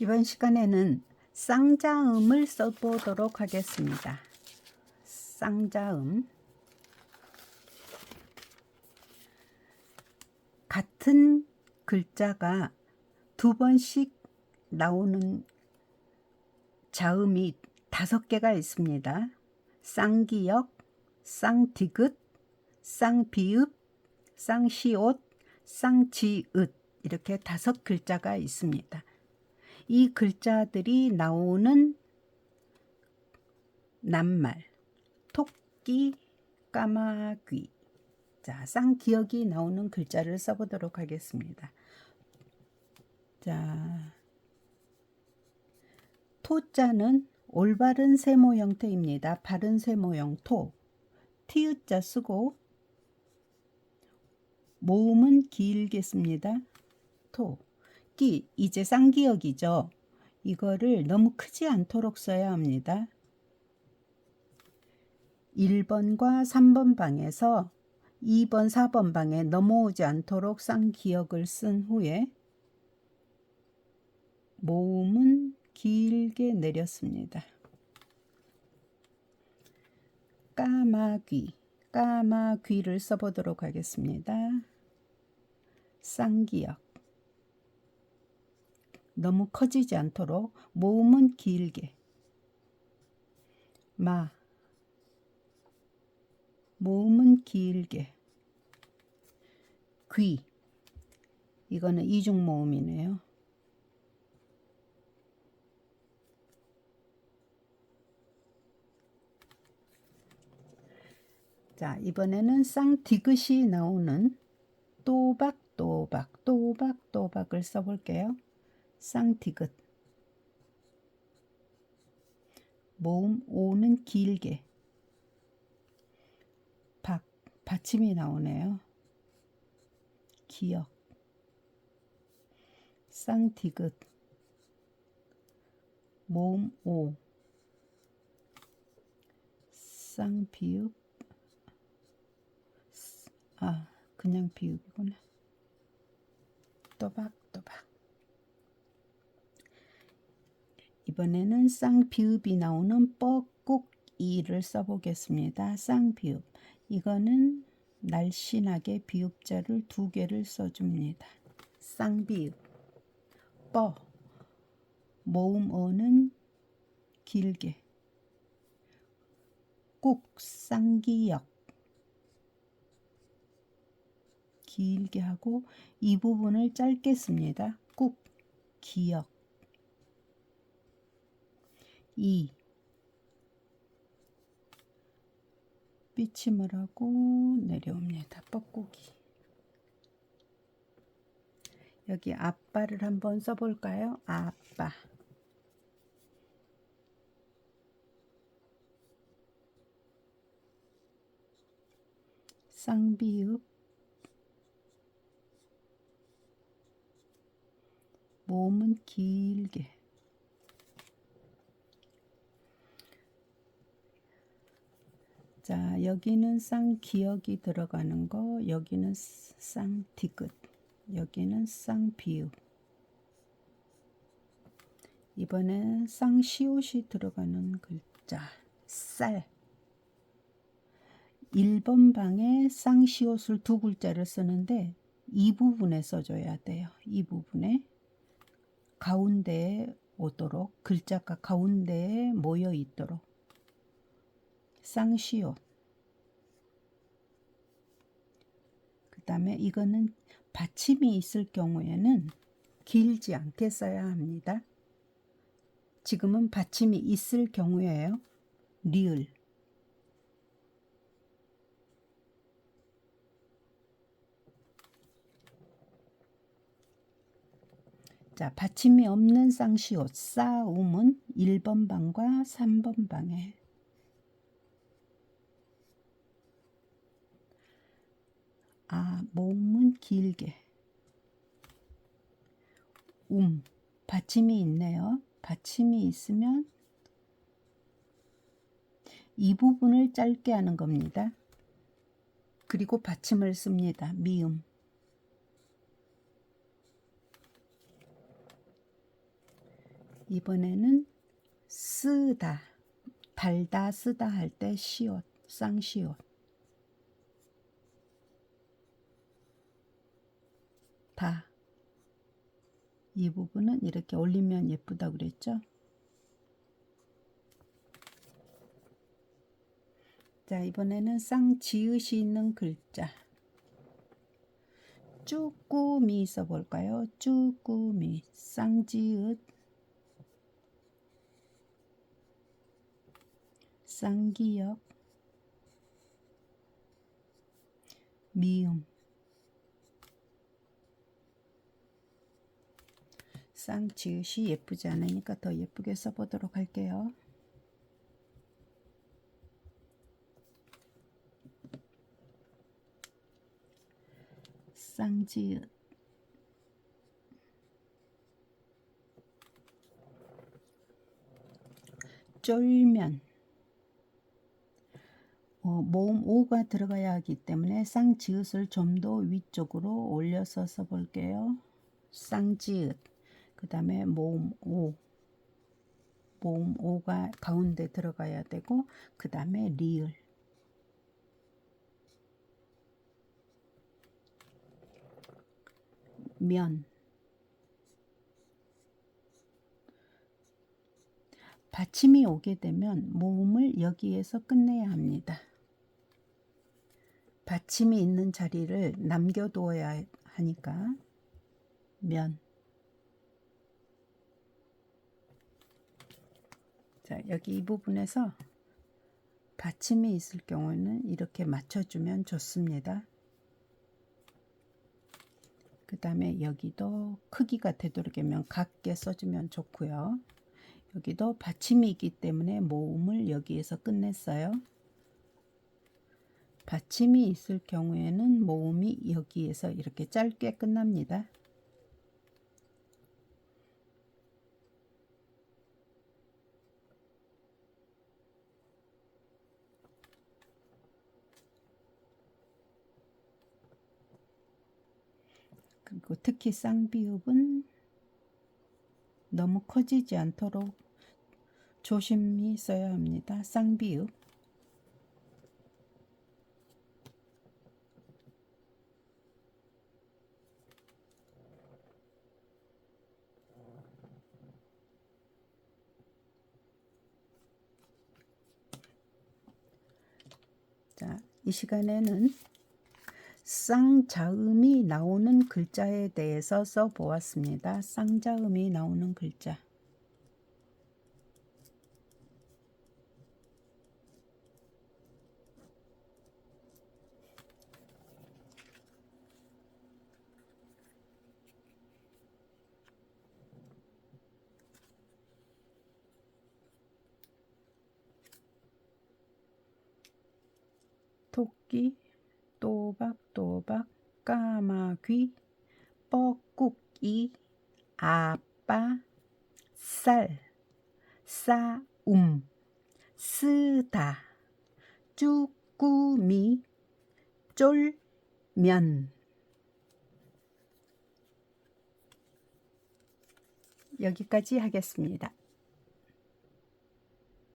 이번 시간에는 쌍자음을 써보도록 하겠습니다. 쌍자음. 같은 글자가 두 번씩 나오는 자음이 다섯 개가 있습니다. 쌍기역, 쌍디귿, 쌍비읍, 쌍시옷, 쌍지읒 이렇게 다섯 글자가 있습니다. 이 글자들이 나오는 낱말 토끼, 까마귀 자, 쌍기역이 나오는 글자를 써보도록 하겠습니다. 자, 토자는 올바른 세모 형태입니다. 바른 세모 형 토. 티읕자 쓰고 모음은 길게 씁니다. 토. 끼 이제 쌍기역이죠. 이거를 너무 크지 않도록 써야 합니다. 1번과 3번 방에서 2번, 4번 방에 넘어오지 않도록 쌍기역을 쓴 후에 모음은 길게 내렸습니다. 까마귀, 까마귀를 써보도록 하겠습니다. 쌍기역. 너무 커지지 않도록 모음은 길게. 마. 모음은 길게. 귀. 이거는 이중 모음이네요. 자, 이번에는 쌍디귿이 나오는 또박 또박, 또박 또박을 써볼게요. 쌍디귿. 모음 오는 길게. 박, 받침이 나오네요. 기역. 쌍디귿. 모음 오. 쌍비읍. 아, 그냥 비읍이구나. 또박또박. 이번에는 쌍비읍이 나오는 뻐꾹이를 써보겠습니다. 쌍비읍. 이거는 날씬하게 비읍자를 두 개를 써줍니다. 쌍비읍. 뻐. 모음 어는 길게. 꾹. 쌍기역. 길게 하고 이 부분을 짧게 씁니다. 꾹, 기역. 이 삐침을 하고 내려옵니다. 뻐꾸기. 여기 아빠를 한번 써볼까요? 아빠. 쌍비읍 몸은 길게 자 여기는 쌍 기역이 들어가는 거 여기는 쌍디귿 여기는 쌍 비읍. 이번엔 쌍 시옷이 들어가는 글자 쌀. 1번 방에 쌍 시옷을 두 글자를 쓰는데 이 부분에 써줘야 돼요. 이 부분에 가운데에 오도록 글자가 가운데에 모여 있도록 쌍시옷 그 다음에 이거는 받침이 있을 경우에는 길지 않게 써야 합니다. 지금은 받침이 있을 경우에요. 리을 자, 받침이 없는 쌍시옷 싸움은 1번 방과 3번 방에 아, 몸은 길게 움 받침이 있네요. 받침이 있으면 이 부분을 짧게 하는 겁니다. 그리고 받침을 씁니다. 미음 이번에는 쓰다 달다 쓰다 할 때 시옷 쌍시옷 다이 부분은 이렇게 올리면 예쁘다 그랬죠? 자, 이번에는 쌍지읒이 있는 글자. 쭈꾸미 써볼까요? 쭈꾸미, 쌍지읒, 쌍기역, 미음, 쌍지읒이 예쁘지 않으니까 더 예쁘게 써보도록 할게요. 쌍지읒 쫄면 어, 모음 오가 들어가야 하기 때문에 쌍지읒을 좀 더 위쪽으로 올려서 써볼게요. 쌍지읒 그 다음에 모음 오. 모음 오가 가운데 들어가야 되고 그 다음에 리을. 면. 받침이 오게 되면 모음을 여기에서 끝내야 합니다. 받침이 있는 자리를 남겨두어야 하니까 면 자, 여기 이 부분에서 받침이 있을 경우에는 이렇게 맞춰주면 좋습니다. 그 다음에 여기도 크기가 되도록이면 같게 써주면 좋고요. 여기도 받침이 있기 때문에 모음을 여기에서 끝냈어요. 받침이 있을 경우에는 모음이 여기에서 이렇게 짧게 끝납니다. 그리고 특히 쌍비읍은 너무 커지지 않도록 조심히 써야 합니다. 쌍비읍. 자, 이 시간에는 쌍자음이 나오는 글자에 대해서 써보았습니다. 쌍자음이 나오는 글자. 토끼, 또박 또박, 까마귀, 뻐꾹이, 아빠, 쌀, 싸움, 쓰다, 쭈꾸미, 쫄면. 여기까지 하겠습니다.